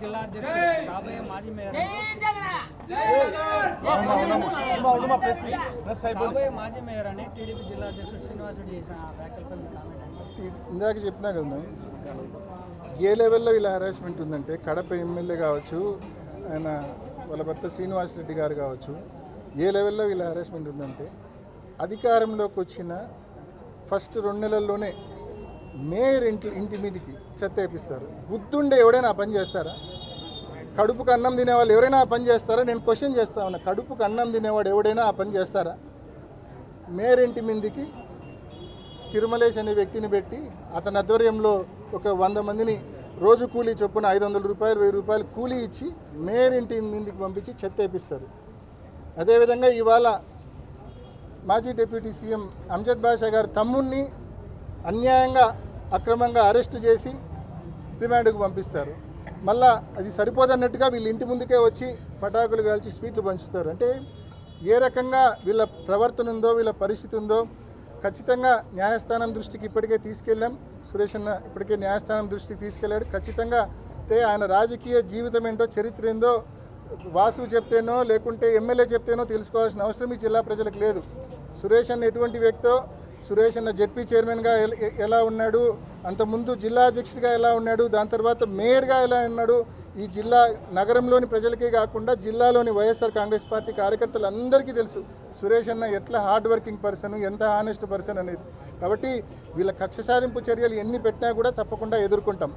జిల్లా అధ్యక్షుడు రాబోయే మాజీ మేయర్ రాబోయే మాజీ మేయర్ అని టీడీపీ జిల్లా అధ్యక్షుడు శ్రీనివాసుడు చేసిన వ్యాఖ్యలపై మీ కామెంట్ అండి ఇందాక చెప్పినా కదా నేను. ఏ లెవెల్లో ఇలా హరాస్మెంట్ ఉందంటే కడప ఎమ్మెల్యే కావచ్చు ఆయన వాళ్ళ భర్త శ్రీనివాస్ రెడ్డి గారు కావచ్చు ఏ లెవెల్లో ఇలా హరాస్మెంట్ ఉందంటే అధికారంలోకి వచ్చిన ఫస్ట్ రెండు నెలల్లోనే మేయర్ ఇంటి ఇంటి మీదకి చెత్త వేపిస్తారు. బుద్ధుండే ఎవడైనా పని చేస్తారా? కడుపుకు అన్నం తినేవాళ్ళు ఎవరైనా ఆ పని చేస్తారా? నేను క్వశ్చన్ చేస్తా ఉన్నా. కడుపుకు అన్నం తినేవాడు ఎవడైనా ఆ పని చేస్తారా? మేరింటి మిందికి తిరుమలేష్ అనే వ్యక్తిని పెట్టి అతని ఆధ్వర్యంలో ఒక వంద మందిని రోజు కూలీ చొప్పున ఐదు వందల రూపాయలు వెయ్యి రూపాయలు కూలీ ఇచ్చి మేరింటి మీదకి పంపించి చెత్త వేపిస్తారు. అదేవిధంగా ఇవాళ మాజీ డిప్యూటీ సీఎం అంజద్ బాషా గారి తమ్ముణ్ణి అన్యాయంగా అక్రమంగా అరెస్టు చేసి రిమాండ్కు పంపిస్తారు. మళ్ళా అది సరిపోదన్నట్టుగా వీళ్ళ ఇంటి ముందుకే వచ్చి పటాకులు కాల్చి స్వీట్లు పంచుతారు. అంటే ఏ రకంగా వీళ్ళ ప్రవర్తన ఉందో వీళ్ళ పరిస్థితి ఉందో ఖచ్చితంగా న్యాయస్థానం దృష్టికి ఇప్పటికే తీసుకెళ్ళాం. సురేష్ అన్న ఇప్పటికే న్యాయస్థానం దృష్టికి తీసుకెళ్ళాడు. ఖచ్చితంగా అంటే ఆయన రాజకీయ జీవితం ఏంటో చరిత్ర ఏందో వాసు చెప్తేనో లేకుంటే ఎమ్మెల్యే చెప్తేనో తెలుసుకోవాల్సిన అవసరం ఈ జిల్లా ప్రజలకు లేదు. సురేష్ అన్న ఎటువంటి వ్యక్తో సురేష్ అన్న జెడ్పీ చైర్మన్గా ఎలా ఉన్నాడు? అంతకుముందు జిల్లా అధ్యక్షుడిగా ఎలా ఉన్నాడు? దాని తర్వాత మేయర్గా ఎలా ఉన్నాడు? ఈ జిల్లా నగరంలోని ప్రజలకే కాకుండా జిల్లాలోని వైఎస్ఆర్ కాంగ్రెస్ పార్టీ కార్యకర్తలందరికీ తెలుసు సురేష్ అన్న ఎట్లా హార్డ్ వర్కింగ్ పర్సన్ ఎంత హానెస్ట్ పర్సన్ అనేది. కాబట్టి వీళ్ళ కక్ష సాధింపు చర్యలు ఎన్ని పెట్టినా కూడా తప్పకుండా ఎదుర్కొంటాం.